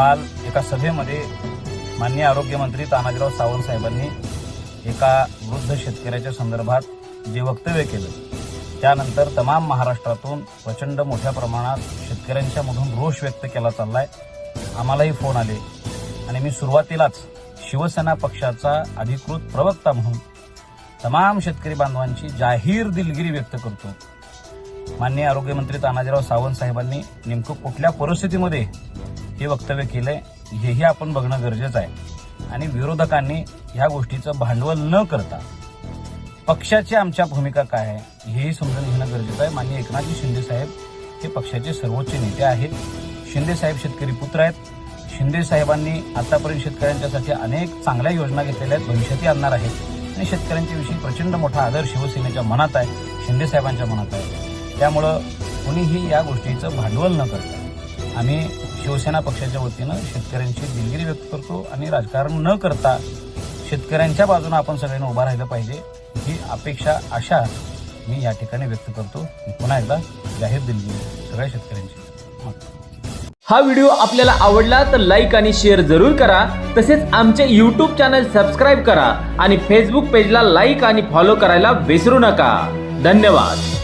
काल एका सभेमध्ये माननीय आरोग्यमंत्री तानाजीराव सावंत साहेबांनी एका वृद्ध शेतकऱ्याच्या संदर्भात जे वक्तव्य केलं त्यानंतर तमाम महाराष्ट्रातून प्रचंड मोठ्या प्रमाणात शेतकऱ्यांच्या मधून रोष व्यक्त केला चाललाय. आम्हालाही फोन आले. आणि मी सुरुवातीलाच शिवसेना पक्षाचा अधिकृत प्रवक्ता म्हणून तमाम शेतकरी बांधवांची जाहीर दिलगिरी व्यक्त करतो. माननीय आरोग्यमंत्री तानाजीराव सावंत साहेबांनी नेमकं कुठल्या परिस्थितीमध्ये हे वक्तव्य केलंय हेही आपण बघणं गरजेचं आहे. आणि विरोधकांनी ह्या गोष्टीचं भांडवल न करता पक्षाची आमच्या भूमिका काय आहे हेही समजून घेणं गरजेचं आहे. माननीय एकनाथजी शिंदे साहेब हे पक्षाचे सर्वोच्च नेते आहेत. शिंदे साहेब शेतकरी पुत्र आहेत. शिंदे साहेबांनी आतापर्यंत शेतकऱ्यांच्यासाठी अनेक चांगल्या योजना घेतलेल्या आहेत भविष्यातही आणणार आहेत. आणि शेतकऱ्यांच्या विषयी प्रचंड मोठा आदर शिवसेनेच्या मनात आहे शिंदे साहेबांच्या मनात आहे. त्यामुळं कुणीही या गोष्टीचं भांडवल न करता आम्ही शिवसेना पक्षाच्या वतीनं शेतकऱ्यांची दिलगिरी व्यक्त करतो आणि राजकारण न करता शेतकऱ्यांच्या बाजूने आपण सगळ्यांनी उभा राहिलं पाहिजे ही अपेक्षा आशा मी या ठिकाणी व्यक्त करतो. पुन्हा एकदा जाहीर दिलगिरी सगळ्या शेतकऱ्यांची. हा व्हिडिओ आपल्याला आवडला तर लाईक आणि शेअर जरूर करा. तसेच आमचे यूट्यूब चॅनल सबस्क्राईब करा आणि फेसबुक पेजला लाईक आणि फॉलो करायला विसरू नका. धन्यवाद.